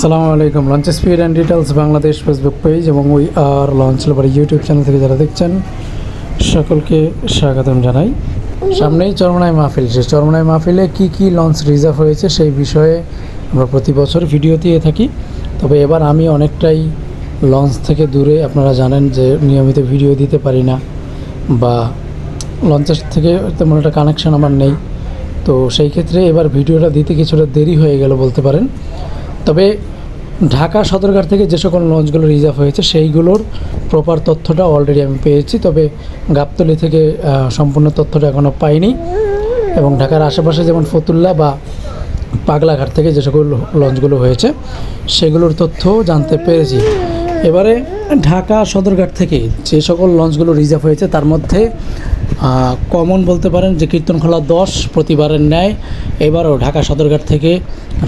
আসসালামু আলাইকুম। Launch speed and details Bangladesh Facebook page এবং we are launch lover YouTube channel থেকে যারা দেখছেন, সকলকে স্বাগতম জানাই। সামনেই চরমনাই মাহফিল। সেই চরমনাই মাহফিলে কি কি লঞ্চ রিজার্ভ হয়েছে সেই বিষয়ে আমরা প্রতি বছর ভিডিও দিয়ে থাকি। তবে এবার আমি অনেকটাই লঞ্চ থেকে দূরে। আপনারা জানেন যে নিয়মিত ভিডিও দিতে পারি না বা লঞ্চের থেকে তেমন একটা কানেকশন আমার নেই। তো সেই ক্ষেত্রে এবার ভিডিওটা দিতে কিছুটা দেরি হয়ে গেল বলতে পারেন। তবে ঢাকা সদরঘাট থেকে যে সকল লঞ্চগুলো রিজার্ভ হয়েছে, সেইগুলোর প্রপার তথ্যটা অলরেডি আমি পেয়েছি। তবে গাবতলি থেকে সম্পূর্ণ তথ্যটা এখনও পাইনি। এবং ঢাকার আশেপাশে যেমন ফতুল্লা বা পাগলাঘাট থেকে যে সকল লঞ্চগুলো হয়েছে, সেগুলোর তথ্য জানতে পেরেছি। এবারে ঢাকা সদরঘাট থেকে যে সকল লঞ্চগুলো রিজার্ভ হয়েছে, তার মধ্যে কমন বলতে পারেন যে কীর্তনখোলা দশ প্রতিবারের ন্যায় এবারও ঢাকা সদরঘাট থেকে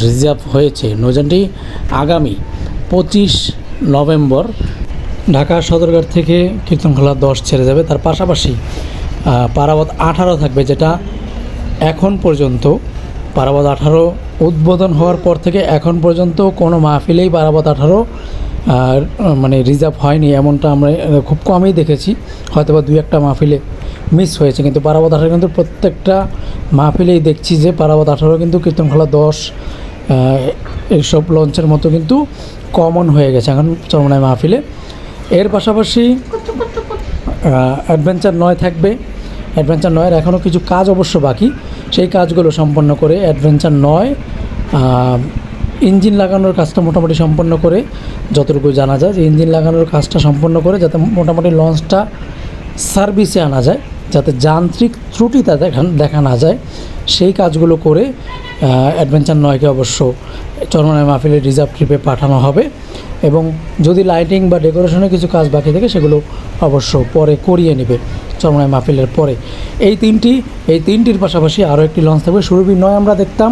রিজার্ভ হয়েছে। নৌযানটি আগামী পঁচিশ নভেম্বর ঢাকা সদরঘাট থেকে কীর্তনখোলা দশ ছেড়ে যাবে। তার পাশাপাশি পারাবত আঠারো থাকবে, যেটা এখন পর্যন্ত পারাবত আঠারো উদ্বোধন হওয়ার পর থেকে এখন পর্যন্ত কোনো মাহফিলেই পারাবত আঠারো আর মানে রিজার্ভ হয়নি, এমনটা আমরা খুব কমই দেখেছি। হয়তো বা দুই একটা মাহফিলে মিস হয়েছে। কিন্তু পারাবত আঠারো কিন্তু প্রত্যেকটা মাহফিলেই দেখছি যে পারাবত আঠারো কিন্তু কীর্তনখোলা দশ এইসব লঞ্চের মতো কিন্তু কমন হয়ে গেছে এখন চরমনায় মাহফিলে। এর পাশাপাশি অ্যাডভেঞ্চার নয় থাকবে। অ্যাডভেঞ্চার নয়ের এখনও কিছু কাজ অবশ্য বাকি। সেই কাজগুলো সম্পন্ন করে অ্যাডভেঞ্চার নয় ইঞ্জিন লাগানোর কাজটা মোটামুটি সম্পন্ন করে, যতটুকু জানা যায় যে ইঞ্জিন লাগানোর কাজটা সম্পন্ন করে যাতে মোটামুটি লঞ্চটা সার্ভিসে আনা যায়। যাতে যান্ত্রিক ত্রুটিটা দেখা দেখা না যায়। সেই কাজগুলো করে অ্যাডভেঞ্চার নয়কে অবশ্য চরমনায় মাহফিলের রিজার্ভ ট্রিপে পাঠানো হবে এবং যদি লাইটিং বা ডেকোরেশনের কিছু কাজ বাকি থাকে, সেগুলো অবশ্য পরে করিয়ে নেবে চরমনায় মাহফিলের পরে। এই তিনটি, এই তিনটির পাশাপাশি আরও একটি লঞ্চ থাকবে। সুরভি নয় আমরা দেখতাম।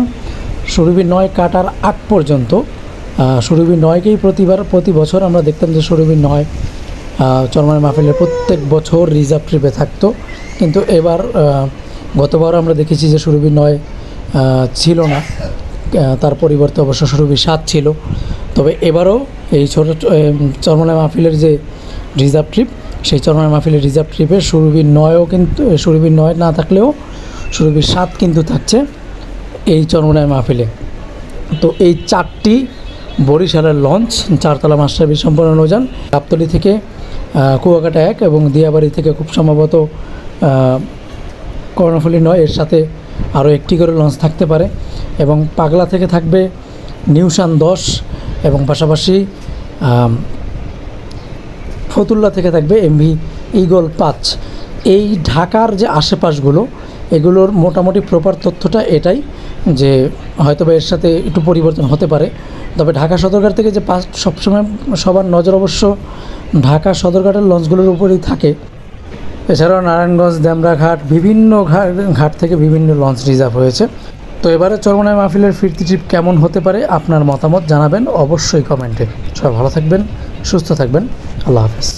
সুরভি নয় কাটার আগ পর্যন্ত সুরভি নয়কেই প্রতিবার, প্রতি বছর আমরা দেখতাম যে সুরভি নয় চরমানের মাহফিলের প্রত্যেক বছর রিজার্ভ ট্রিপে থাকতো। কিন্তু এবার গতবার আমরা দেখেছি যে সুরভি নয় ছিল না। তার পরিবর্তে অবশ্য সুরভি সাত ছিল। তবে এবারও এই ছোটো চরমনায় মাহফিলের যে রিজার্ভ ট্রিপ, সেই চরমনায় মাহফিলের রিজার্ভ ট্রিপে সুরভি নয়ও কিন্তু, সুরভি নয় না থাকলেও সুরভি সাত কিন্তু থাকছে এই চরমনায় মাহফিলে। তো এই চারটি বরিশালের লঞ্চ, চারতলা মাস্টার সম্পন্ন নৌযান। গাবতলি থেকে কুয়াকাটা এক এবং দিয়াবাড়ি থেকে খুব সম্ভবত কর্ণফুলি নয়, এর সাথে আরও একটি করে লঞ্চ থাকতে পারে। এবং পাগলা থেকে থাকবে নিউশান দশ এবং পাশাপাশি ফতুল্লা থেকে থাকবে এমভি ইগল পাঁচ। এই ঢাকার যে আশেপাশগুলো এগুলোর মোটামুটি প্রপার তথ্যটা এটাই যে হয়তো বা এর সাথে একটু পরিবর্তন হতে পারে। তবে ঢাকা সদরঘাট থেকে যে পাস সবসময় সবার নজর অবশ্য ঢাকা সদরঘাটের লঞ্চগুলোর উপরেই থাকে। এছাড়াও নারায়ণগঞ্জ বিভিন্ন ঘাট ঘাট থেকে বিভিন্ন লঞ্চ রিজার্ভ হয়েছে। তো এবারে চরমনায় মাহফিলের ফিরতি ট্রিপ কেমন হতে পারে আপনার মতামত জানাবেন অবশ্যই কমেন্টে সবাই ভালো থাকবেন, সুস্থ থাকবেন। আল্লাহ হাফেজ।